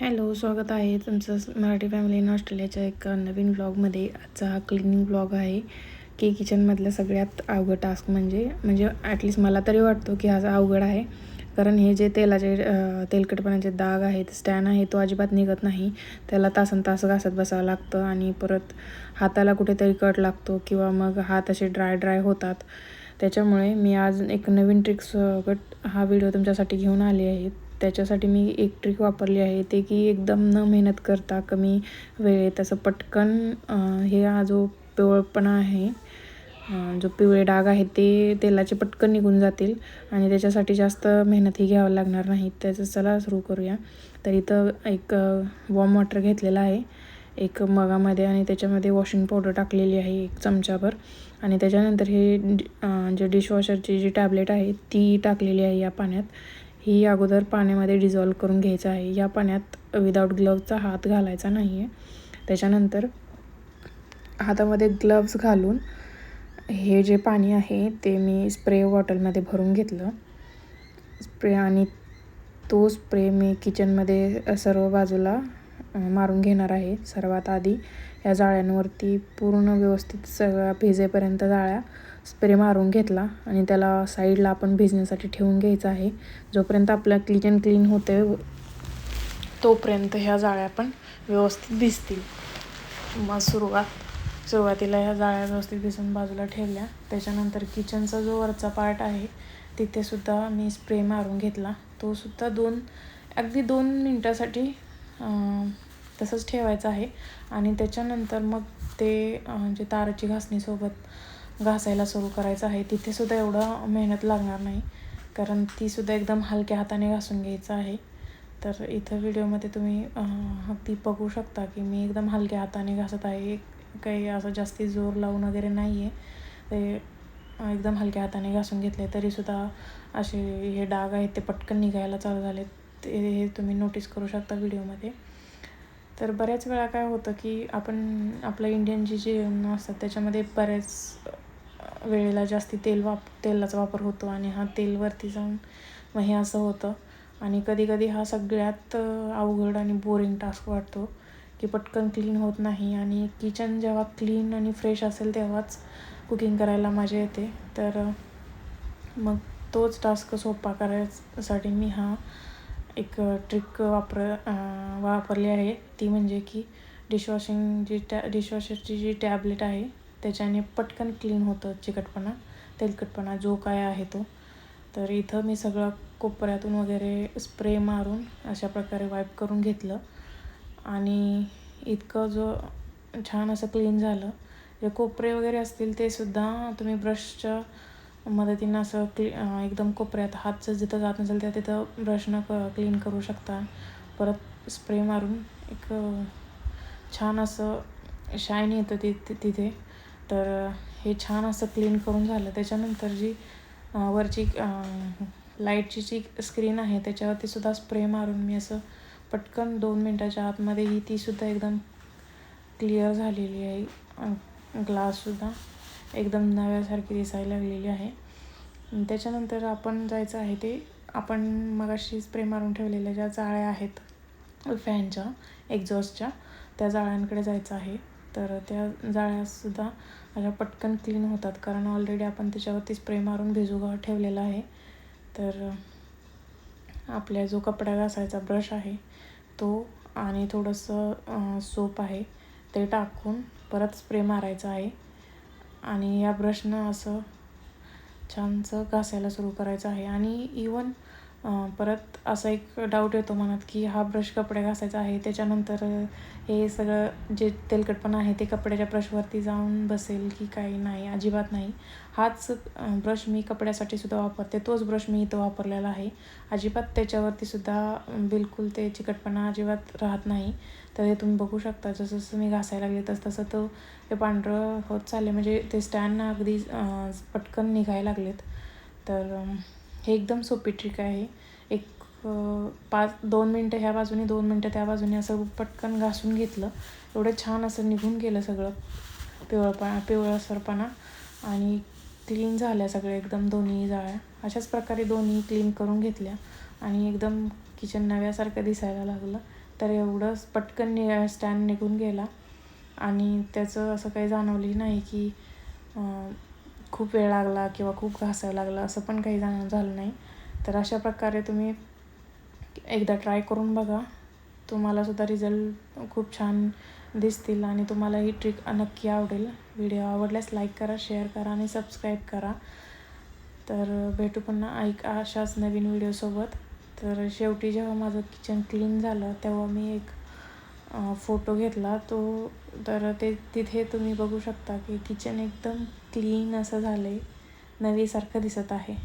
Hello स्वागत आहे तुमचं मराठी फॅमिली इन ऑस्ट्रेलियाच्या एका नवीन ब्लॉगमध्ये. आजचा हा क्लिनिंग ब्लॉग आहे की किचनमधला सगळ्यात अवघड टास्क म्हणजे म्हणजे ॲटलिस्ट मला तरी वाटतो की हा अवघड आहे कारण हे जे तेलाचे तेलकटपणाचे दाग आहेत स्टॅन आहे तो अजिबात निघत नाही. त्याला तासन तास घासत बसावं लागतं आणि परत हाताला कुठेतरी कट लागतो किंवा मग हात असे ड्राय ड्राय होतात. त्याच्यामुळे मी आज एक नवीन ट्रिक्स कट हा व्हिडिओ तुमच्यासाठी घेऊन आली आहे त्याच्यासाठी मी एक ट्रिक वापरली आहे ते की एकदम न मेहनत करता कमी वेळेत असं पटकन हे हा जो पिवळपणा आहे जो पिवळे डाग आहेत ते तेलाचे पटकन निघून जातील आणि त्याच्यासाठी जास्त मेहनतही घ्यावं लागणार नाही. त्याचं चला सुरू करूया. तर इथं एक वॉर्म वॉटर घेतलेलं आहे एक मगामध्ये आणि त्याच्यामध्ये वॉशिंग पावडर टाकलेली आहे एक चमचाभर आणि त्याच्यानंतर हे डि- जे डिशवॉशरची जी टॅबलेट आहे ती टाकलेली आहे या पाण्यात. ही अगोदर पाण्यामध्ये डिझॉल्व करून घ्यायचं आहे. या पाण्यात विदाऊट ग्लव्हचा हात घालायचा नाही आहे त्याच्यानंतर हातामध्ये ग्लव्स घालून हे जे पाणी आहे ते मी स्प्रे बॉटलमध्ये भरून घेतलं. स्प्रे आणि तो स्प्रे मी किचनमध्ये सर्व बाजूला मारून घेणार आहे. सर्वात आधी या जाळ्यांवरती पूर्ण व्यवस्थित सगळ्या भिजेपर्यंत जाळ्या स्प्रे मारून घेतला आणि त्याला साईडला आपण भिजण्यासाठी ठेवून घ्यायचं आहे. जोपर्यंत आपलं अँड क्लीन होते तोपर्यंत ह्या जाळ्या पण व्यवस्थित भिजतील. मग सुरुवात सुरुवातीला ह्या जाळ्या व्यवस्थित भिजून बाजूला ठेवल्या. त्याच्यानंतर किचनचा जो वरचा पार्ट आहे तिथेसुद्धा मी स्प्रे मारून घेतला. तो सुद्धा दोन अगदी दोन मिनटासाठी तसंच ठेवायचं आहे. आणि त्याच्यानंतर मग ते जे ताराची घासणीसोबत घासायला सुरू करायचं आहे. तिथे सुद्धा एवढं मेहनत लागणार नाही. कारण ती सुद्धा एकदम हलक्या हाताने घासून घ्यायचं आहे. तर इथं व्हिडिओमध्ये तुम्ही ती अगदी बघू शकता की मी एकदम हलक्या हाताने घासत आहे. काही असं जास्ती जोर लावून वगैरे नाही आहे ते एकदम हलक्या हाताने घासून घेतले तरीसुद्धा असे हे डाग आहेत ते पटकन निघायला चालू झाले ते हे तुम्ही नोटीस करू शकता व्हिडिओमध्ये. तर बऱ्याच वेळा काय होतं की आपण आपलं इंडियन जे जेवण असतात त्याच्यामध्ये बऱ्याच वेळेला जास्ती तेल वाप तेलाचा वापर होतो आणि हा तेलवरती जाऊन मग हे असं होतं. आणि कधी कधी हा सगळ्यात अवघड आणि बोरिंग टास्क वाटतो की पटकन क्लीन होत नाही आणि किचन जेव्हा क्लीन आणि फ्रेश असेल तेव्हाच कुकिंग करायला मजा येते. तर मग तोच टास्क सोपा करायसाठी मी हा एक ट्रिक वापर वापरली आहे. ती म्हणजे की डिशवॉशिंग जी टॅ डिशवॉशरची जी टॅबलेट आहे त्याच्याने पटकन क्लीन होतं चिकटपणा तेलकटपणा जो काय आहे तो. तर इथं मी सगळं कोपऱ्यातून वगैरे स्प्रे मारून अशा प्रकारे वाईप करून घेतलं. आणि इतकं जो छान असं क्लीन झालं. जे कोपरे वगैरे असतील ते सुद्धा तुम्ही ब्रशच्या मदतीनं असं क्ली एकदम कोपऱ्यात हातचं जिथं जात नसेल त्या तिथं ब्रशनं क क्लीन करू शकता. परत स्प्रे मारून एक छान असं शाईन येतं ति ति- तिथे. तर हे छान असं क्लीन करून झालं. त्याच्यानंतर जी वरची लाईटची जी स्क्रीन आहे त्याच्यावरती सुद्धा स्प्रे मारून मी असं पटकन दोन मिनटाच्या आतमध्ये ही तीसुद्धा एकदम क्लिअर झालेली आहे. ग्लाससुद्धा एकदम नव्यासारखी दिसायला लागलेली आहे. त्याच्यानंतर आपण जायचं आहे ते आपण मगाशी स्प्रे मारून ठेवलेल्या ज्या जाळ्या आहेत फॅनच्या एक्झॉस्टच्या त्या जाळ्यांकडे जायचं आहे. तर त्या जाळ्यासुद्धा अशा पटकन क्लीन होतात. कारण ऑलरेडी आपण त्याच्यावरती स्प्रे मारून भिजूगाव ठेवलेला आहे. तर आपल्या जो कपडा घासायचा ब्रश आहे तो आणि थोडंसं सोप आहे ते टाकून परत स्प्रे मारायचा आहे. आणि या ब्रशनं असं छानसं घासायला सुरू करायचं आहे. आणि इवन परत असा एक डाऊट येतो मनात की हा ब्रश कपडे घासायचा आहे त्याच्यानंतर हे सगळं जे तेलकटपणा आहे ते कपड्याच्या ब्रशवरती जाऊन बसेल की काही नाही अजिबात नाही. हाच ब्रश मी कपड्यासाठी सुद्धा वापरते. तोच ब्रश मी इथं वापरलेला आहे. अजिबात त्याच्यावरती सुद्धा बिलकुल ते चिकटपणा अजिबात राहत नाही. तर हे तुम्ही बघू शकता जसं जसं मी घासायला लागले तसं तसं तो ते पांढरं होत चालले म्हणजे ते स्टँड अगदी पटकन निघायला लागलेत. तर हे एकदम सोपी ट्रिक आहे. एक पाच दोन मिनटं ह्या बाजूने दोन मिनटं त्या बाजूने असं पटकन घासून घेतलं. एवढं छान असं निघून गेलं सगळं. पिवळपणा पिवळसरपणा आणि क्लीन झाल्या सगळ्या एकदम दोन्ही जाळ्या. अशाच प्रकारे दोन्ही क्लीन करून घेतल्या आणि एकदम किचन नव्यासारखं दिसायला लागलं. तर एवढं पटकन नि स्टँड निघून गेला आणि त्याचं असं काही जाणवली नाही की खूप वेळ लागला किंवा खूप घासायला लागला असं पण काही जाण झालं नाही. तर अशा प्रकारे तुम्ही एकदा ट्राय करून बघा. तुम्हालासुद्धा रिझल्ट खूप छान दिसतील आणि तुम्हाला ही ट्रिक नक्की आवडेल. व्हिडिओ आवडल्यास लाईक करा शेअर करा आणि सबस्क्राईब करा. तर भेटू पुन्हा ऐक अशाच नवीन व्हिडिओसोबत तर शेवटी जेव्हा माझं किचन क्लीन झालं तेव्हा मी एक फोटो घेतला. तो तर ते तिथे तुम्ही बघू शकता की किचन एकदम क्लीन असं झालं आहे नवीसारखं दिसत आहे.